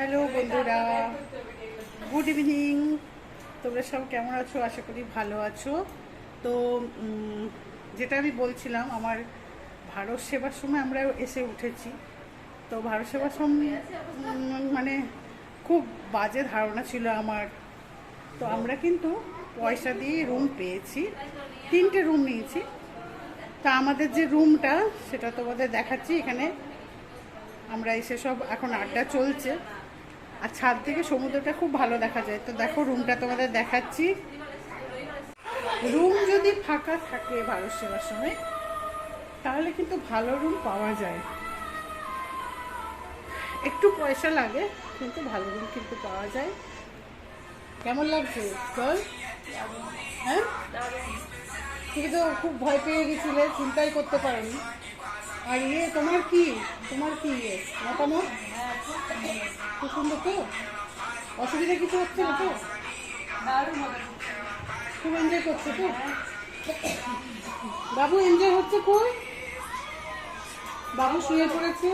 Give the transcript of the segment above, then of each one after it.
Hello বন্ধুরা, good evening. তোমরা সব কেমন আছো? আশা করি ভালো আছো। তো যেটা আমি বলছিলাম, আমার ভারত সেবার সময় আমরা এসে উঠেছি। তো ভারত সেবার সময় মানে খুব বাজে ধারণা ছিল আমার। তো আমরা কিন্তু পয়সা দিয়ে রুম পেয়েছি। তিনটে রুম নিয়েছি। তা আমাদের যে রুমটা সেটা তোমাদের দেখাচ্ছি। এখানে আমরা এসে সব এখন আড্ডা চলছে। আর ছাদ থেকে সমুদ্রটা খুব ভালো দেখা যায়। তো দেখো রুমটা তোমাদের দেখাচ্ছি। রুম যদি ফাঁকা থাকে ভারত সেবার সময়, তাহলে কিন্তু ভালো রুম পাওয়া যায়। একটু পয়সা লাগে, কিন্তু ভালো রুম কিন্তু পাওয়া যায়। কেমন লাগছে চল হ্যাঁ? তুমি তো খুব ভয় পেয়ে গেছিলে, চিন্তাই করতে পারোনি। আর ইয়ে তোমার কি? তোমার কি ইয়ে? মতামত? খুব তো? অসুবিধা কিছু হচ্ছে না তো? খুব এনজয় করছে তো? বাবু এনজয় হচ্ছে কই? বাবু শুয়ে পড়েছে।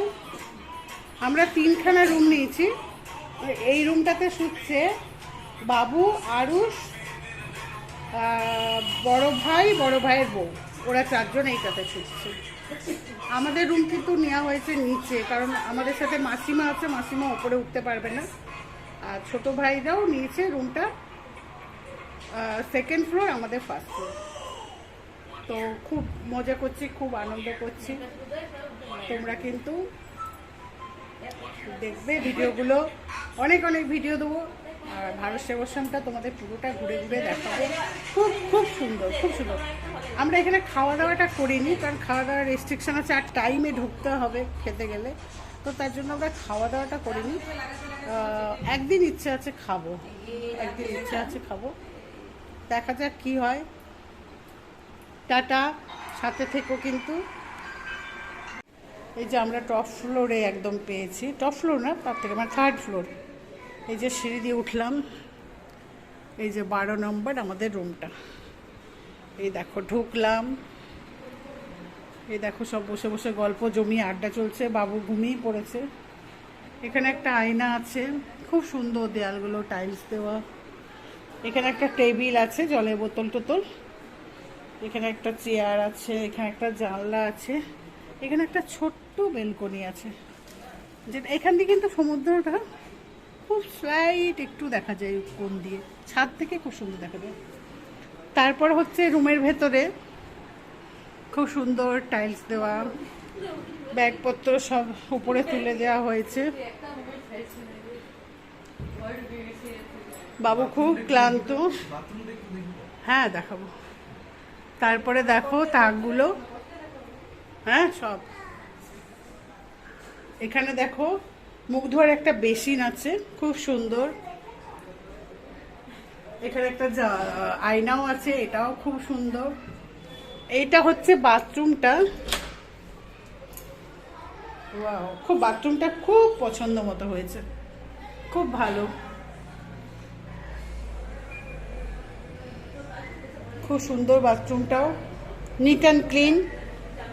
আমরা তিনখানা রুম নিয়েছি। এই রুমটাতে শুচ্ছে বাবু, আরুষ বড় ভাই, বড় ভাইয়ের বউ। ওরা চারজন এইটাতে ছুটছে। আমাদের রুম কিন্তু নেওয়া হয়েছে নিচে, কারণ আমাদের সাথে মাসিমা আছে, মাসিমা ওপরে উঠতে পারবে না। আর ছোট ভাইরাও নিয়েছে রুমটা সেকেন্ড ফ্লোর আমাদের ফার্স্ট ফ্লোর তো খুব মজা করছি, খুব আনন্দ করছি। তোমরা কিন্তু দেখবে ভিডিওগুলো। অনেক অনেক ভিডিও দেবো। আর ভারত সেবাশ্রমটা তোমাদের পুরোটা ঘুরে ঘুরে দেখাবো। খুব খুব সুন্দর খুব সুন্দর। আমরা এখানে খাওয়া দাওয়াটা করিনি, কারণ খাওয়া দাওয়ার রেস্ট্রিকশন আছে, আর টাইমে ঢুকতে হবে খেতে গেলে। তো তার জন্য আমরা খাওয়া দাওয়াটা করিনি একদিন ইচ্ছে আছে খাব। একদিন ইচ্ছে আছে খাব। দেখা যাক কি হয়। টাটা। সাথে থেকো কিন্তু। এই যে আমরা টপ ফ্লোরে একদম পেয়েছি। টপ ফ্লোর না, তার থেকে মানে থার্ড ফ্লোর এই যে সিঁড়ি দিয়ে উঠলাম। এই যে বারো নম্বর আমাদের রুমটা এই দেখো, ঢুকলাম। এই দেখো, সব বসে বসে গল্প, জমি, আড্ডা চলছে, বাবু ঘুমিয়ে পড়েছে। এখানে একটা আয়না আছে, খুব সুন্দর দেয়ালগুলো, টাইলস দেওয়া। এখানে একটা টেবিল আছে, জলের বোতল টোতল। এখানে একটা চেয়ার আছে, এখানে একটা জানলা আছে। এখানে একটা ছোট্ট বেলকনি আছে। যেটা এখান দিয়ে কিন্তু সমুদ্রটা খুব স্লাইট একটু দেখা যায় কোন দিয়ে। ছাদ থেকে খুব সুন্দর দেখা যায়। তারপর হচ্ছে রুমের ভেতরে খুব সুন্দর টাইলস দেওয়া, ব্যাগপত্র সব উপরে তুলে দেওয়া হয়েছে। বাবু খুব ক্লান্ত। হ্যাঁ দেখাবো। তারপরে দেখো তাকগুলো। হ্যাঁ সব। এখানে দেখো মুখ ধোয়ার একটা বেসিন আছে, খুব সুন্দর। এখানে একটা আয়নাও আছে, এটাও খুব সুন্দর। এইটা হচ্ছে বাথরুমটা। ওয়াও, খুব বাথরুমটা খুব পছন্দ মতো হয়েছে। খুব ভালো। খুব সুন্দর বাথরুমটাও। নিট অ্যান্ড ক্লিন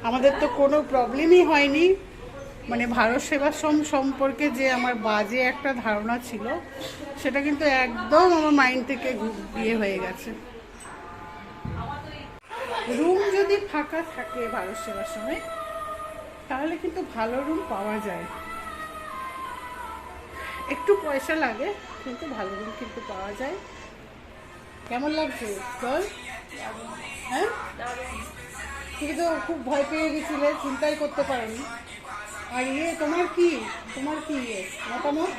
আমাদের তো কোনো প্রবলেমই হয়নি। মানে ভারত সেবাশ্রম সম্পর্কে যে আমার বাজে একটা ধারণা ছিল, সেটা কিন্তু একদম আমার মাইন্ড থেকে ইয়ে হয়ে গেছে। রুম যদি ফাঁকা থাকে ভারত সেবাশ্রমে তাহলে কিন্তু ভালো রুম পাওয়া যায়। একটু পয়সা লাগে, কিন্তু ভালো রুম কিন্তু পাওয়া যায়। কেমন লাগছে? বল। হ্যাঁ? তুমি তো খুব ভয় পেয়ে গেছিলে, চিন্তাই করতে পারোনি। আর ইয়ে তোমার কি? তোমার কি ইয়ে? মতামত?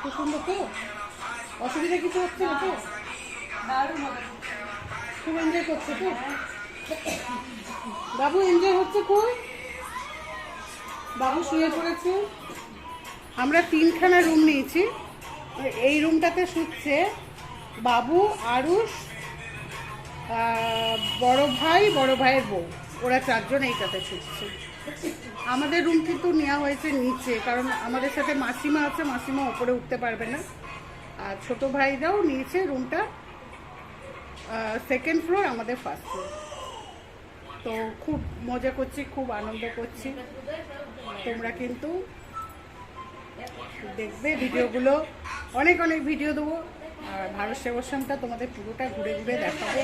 খুব সুন্দর তো? অসুবিধা কিছু হচ্ছে না তো? খুব এনজয় করছে তো? বাবু এনজয় হচ্ছে কই? বাবু শুয়ে পড়েছে। আমরা তিনখানা রুম নিয়েছি। এই রুমটাতে শুচ্ছে বাবু, আরুষ বড় ভাই, বড় ভাইয়ের বউ। ওরা চারজন এইটাতে শুচ্ছে। আমাদের রুম কিন্তু নেওয়া হয়েছে নিচে, কারণ আমাদের সাথে মাসিমা আছে, মাসিমা ওপরে উঠতে পারবে না। আর ছোট ভাইরাও নিয়েছে রুমটা সেকেন্ড ফ্লোর আমাদের ফার্স্ট ফ্লোর তো খুব মজা করছি, খুব আনন্দ করছি। তোমরা কিন্তু দেখবে ভিডিওগুলো। অনেক অনেক ভিডিও দেবো। আর ভারত সেবাশ্রমটা তোমাদের পুরোটা ঘুরে ঘুরে দেখাবো।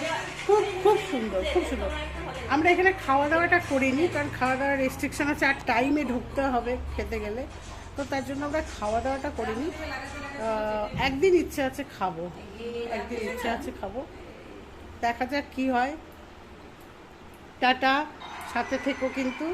খুব খুব সুন্দর খুব সুন্দর। আমরা এখানে খাওয়া দাওয়াটা করিনি, কারণ খাওয়া দাওয়ার রেস্ট্রিকশন আছে, আর টাইমে ঢুকতে হবে খেতে গেলে। তো তার জন্য আমরা খাওয়া দাওয়াটা করিনি একদিন ইচ্ছে আছে খাব। একদিন ইচ্ছে আছে খাব। দেখা যাক কি হয়। টাটা। সাথে থেকো কিন্তু।